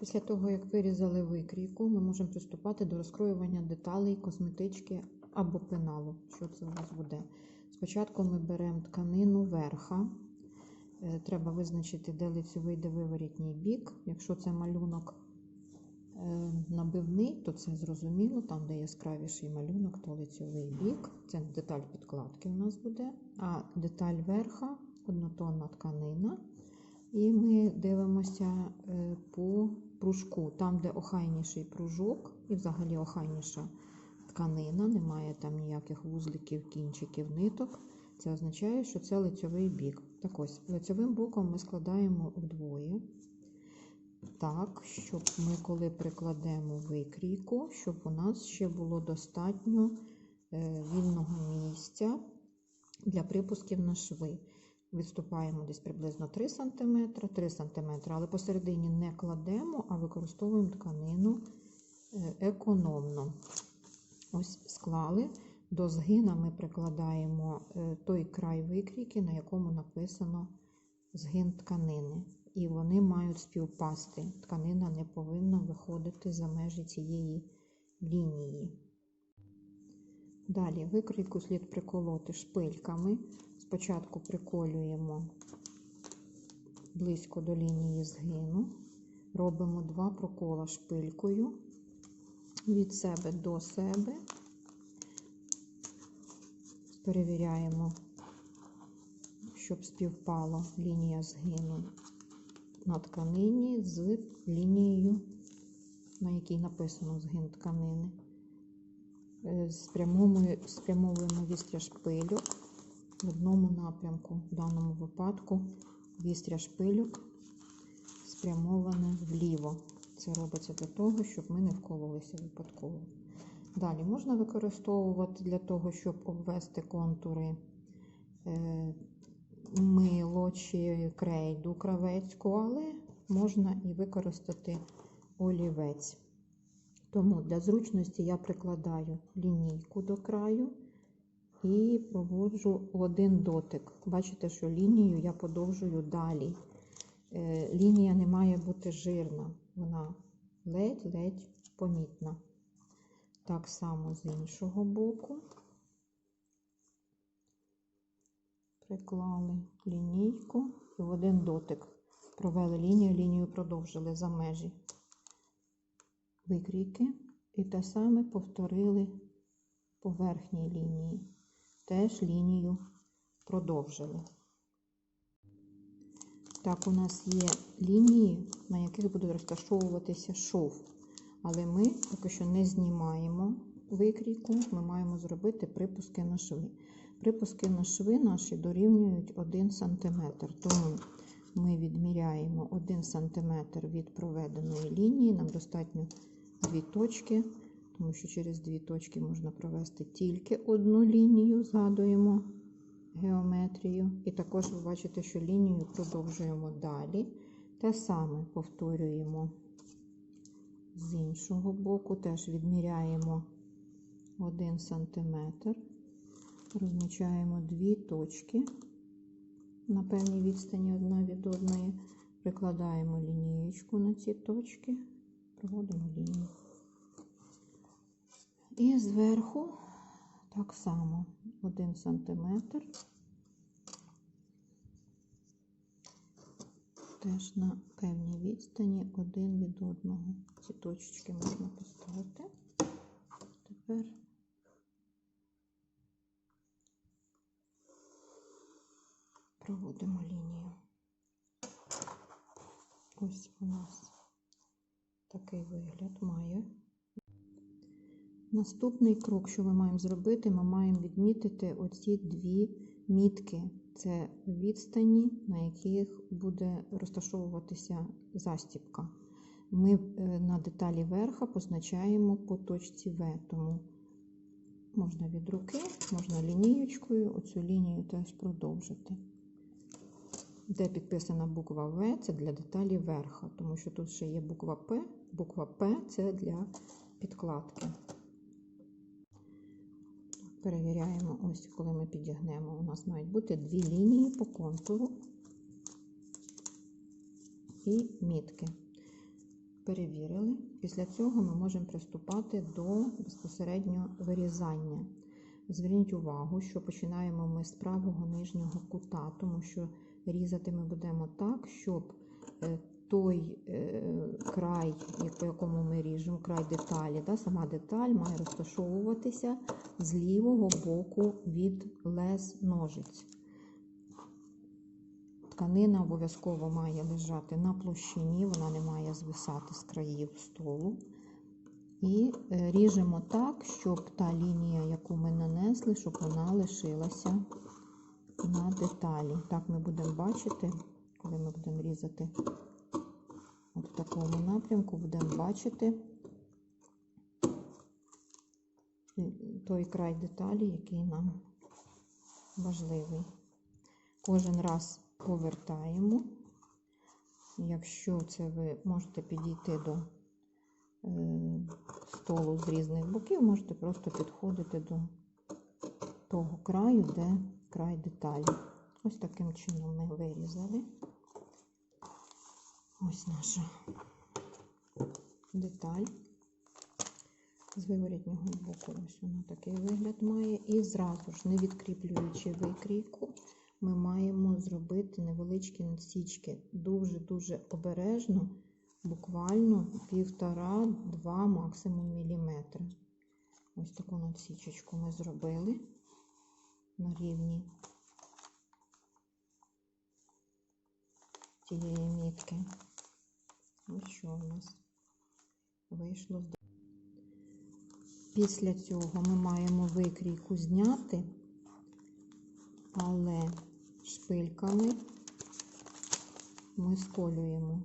Після того, як вирізали викрійку, ми можемо приступати до розкроювання деталей, косметички або пеналу. Що це у нас буде? Спочатку ми беремо тканину верха. Е, Треба визначити, де лицевий, де виворітній бік. Якщо це малюнок е, набивний, то це зрозуміло. Там, де яскравіший малюнок, то лицевий бік. Це деталь підкладки у нас буде. А деталь верха однотонна тканина. І ми дивимося е, по пружку, там, де охайніший пружок, і взагалі охайніша тканина, немає там ніяких вузликів, кінчиків, ниток. Це означає, що це лицьовий бік. Так ось, лицьовим боком ми складаємо вдвоє. Так, щоб ми, коли прикладемо викрійку, щоб у нас ще було достатньо е, вільного місця для припусків на шви. Відступаємо десь приблизно 3 см, 3 см, але посередині не кладемо, а використовуємо тканину е, економно. Ось склали. До згина ми прикладаємо е, той край викрійки, на якому написано згин тканини. І вони мають співпасти. Тканина не повинна виходити за межі цієї лінії. Далі викрійку слід приколоти шпильками. Спочатку приколюємо близько до лінії згину, робимо два прокола шпилькою від себе до себе, перевіряємо, щоб співпала лінія згину на тканині з лінією, на якій написано згин тканини. Е, Спрямовуємо, спрямовуємо вістря шпильок в одному напрямку. В даному випадку вістря шпильок спрямоване вліво. Це робиться для того, щоб ми не вкололися випадково. Далі можна використовувати для того, щоб обвести контури е, мило чи крейду кравецьку, але можна і використати олівець. Тому для зручності я прикладаю лінійку до краю і проводжу один дотик. Бачите, що лінію я подовжую далі. Е, Лінія не має бути жирна, вона ледь-ледь помітна. Так само з іншого боку. Приклали лінійку і в один дотик провели лінію, лінію продовжили за межі викрійки. І те саме повторили по верхній лінії. Теж лінію продовжили. Так, у нас є лінії, на яких буде розташовуватися шов. Але ми поки що не знімаємо викрійку, ми маємо зробити припуски на шви. Припуски на шви наші дорівнюють 1 см. Тому ми відміряємо 1 см від проведеної лінії. Нам достатньо дві точки, тому що через дві точки можна провести тільки одну лінію, згадуємо геометрію. І також ви бачите, що лінію продовжуємо далі. Те саме повторюємо з іншого боку, теж відміряємо 1 см, розмічаємо дві точки на певній відстані одна від одної, прикладаємо лінієчку на ці точки, проводимо лінію. І зверху так само 1 см. Теж на певній відстані один від одного. Ці точечки можна поставити. Тепер проводимо лінію. Ось у нас такий вигляд має. Наступний крок, що ми маємо зробити, ми маємо відмітити оці дві мітки. Це відстані, на яких буде розташовуватися застібка. Ми е, на деталі верха позначаємо по точці В, тому можна від руки, можна лінієчкою, оцю лінію теж продовжити. Де підписана буква В, це для деталі верха, тому що тут ще є буква П. Буква П це для підкладки. Перевіряємо, ось коли ми підігнемо, у нас мають бути дві лінії по контуру і мітки. перевірили. Після цього ми можемо приступати до безпосередньо вирізання. Зверніть увагу, що починаємо ми з правого нижнього кута, тому що різати ми будемо так, щоб е, той е, край, по якому ми ріжемо, край деталі, да, сама деталь має розташовуватися з лівого боку від лез ножиць. Тканина обов'язково має лежати на площині, вона не має звисати з країв столу. І е, ріжемо так, щоб та лінія, яку ми нанесли, щоб вона лишилася на деталі. Так ми будемо бачити, коли ми будемо різати в такому напрямку, будемо бачити той край деталі, який нам важливий. Кожен раз повертаємо. Якщо це ви можете підійти до е, столу з різних боків, можете просто підходити до того краю, де край деталі. Ось таким чином ми вирізали. Ось наша деталь. З виворітнього боку ось вона такий вигляд має. І зразу ж, не відкріплюючи викрійку, ми маємо зробити невеличкі насічки. Дуже-дуже обережно, буквально півтора-два максимум міліметри. Ось таку насічечку ми зробили на рівні цієї мітки. Ось що у нас вийшло. Після цього ми маємо викрійку зняти, але шпильками ми сколюємо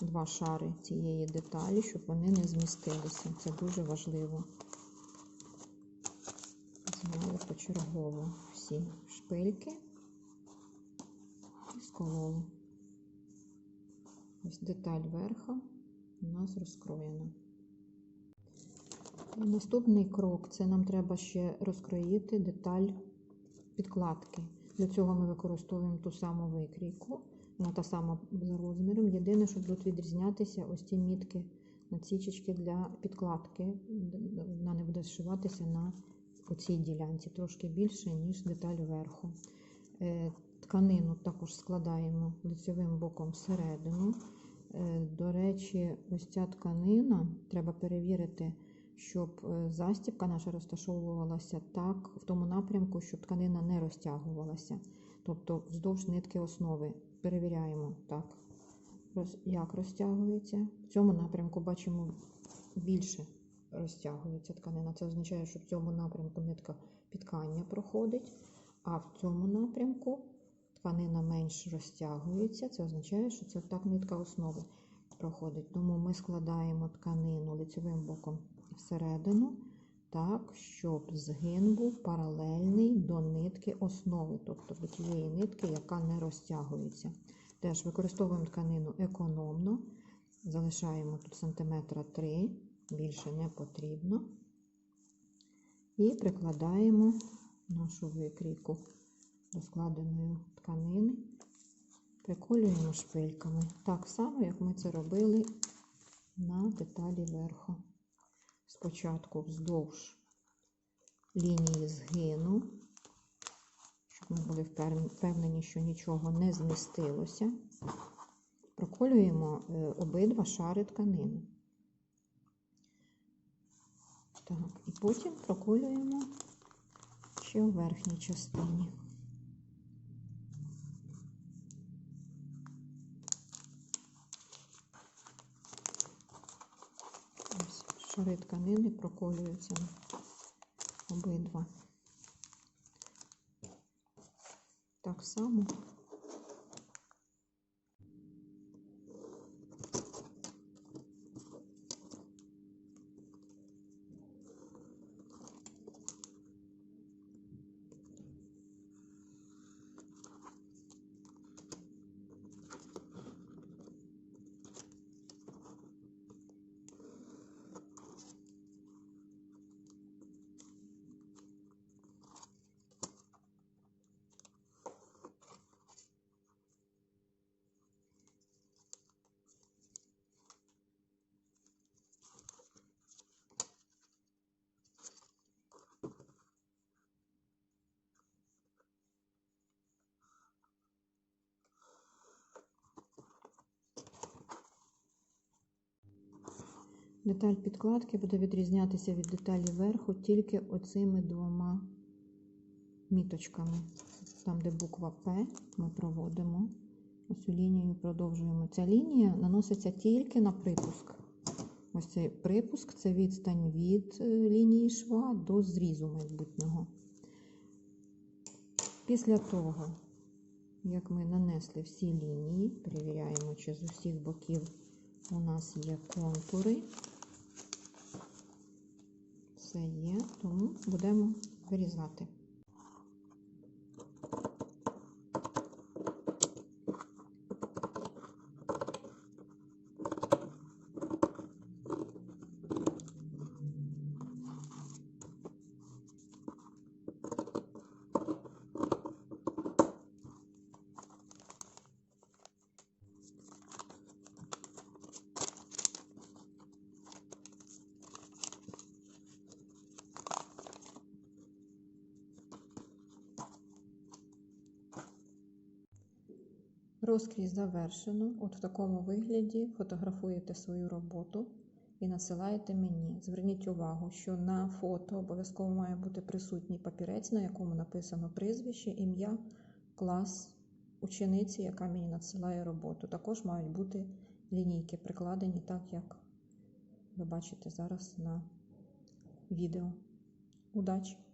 два шари цієї деталі, щоб вони не змістилися. Це дуже важливо. Зняли почергово всі шпильки і скололи. Ось деталь верха у нас розкроєна. Наступний крок це нам треба ще розкроїти деталь підкладки. Для цього ми використовуємо ту саму викрійку, вона та сама за розміром. Єдине, що будуть відрізнятися ось ці мітки, насічечки для підкладки. Вона не буде зшиватися на цій ділянці трошки більше, ніж деталь верху. Е, Тканину також складаємо лицевим боком всередину. Е, До речі, ось ця тканина треба перевірити, щоб е, застібка наша розташовувалася так, в тому напрямку, щоб тканина не розтягувалася. Тобто вздовж нитки основи. Перевіряємо так, як розтягується. В цьому напрямку бачимо більше розтягується тканина. Це означає, що в цьому напрямку нитка підкання проходить, а в цьому напрямку тканина менш розтягується. Це означає, що це так нитка основи проходить. Тому ми складаємо тканину лицевим боком всередину, так, щоб згин був паралельний до нитки основи, тобто до тієї нитки, яка не розтягується. Теж використовуємо тканину економно, залишаємо тут сантиметра 3, більше не потрібно. І прикладаємо нашу викрійку до складеної тканини, приколюємо шпильками. Так само, як ми це робили на деталі верху. Спочатку вздовж лінії згину, щоб ми були впевнені- що нічого не змістилося. Проколюємо е, обидва шари тканини. Так, і потім проколюємо ще у верхній частині. Ось шари тканини проколюються обидва. Так само. Деталь підкладки буде відрізнятися від деталі верху тільки оцими двома міточками. Там, де буква П, ми проводимо ось цю лінію, продовжуємо. Ця лінія наноситься тільки на припуск. Ось цей припуск це відстань від е, лінії шва до зрізу майбутнього. Після того, як ми нанесли всі лінії, перевіряємо, чи з усіх боків у нас є контури. Все є, тому будемо вирізати. Розкрій завершено. От в такому вигляді фотографуєте свою роботу і насилаєте мені. Зверніть увагу, що на фото обов'язково має бути присутній папірець, на якому написано прізвище, ім'я, клас учениці, яка мені надсилає роботу. Також мають бути лінійки прикладені так, як ви бачите зараз на відео. Удачі!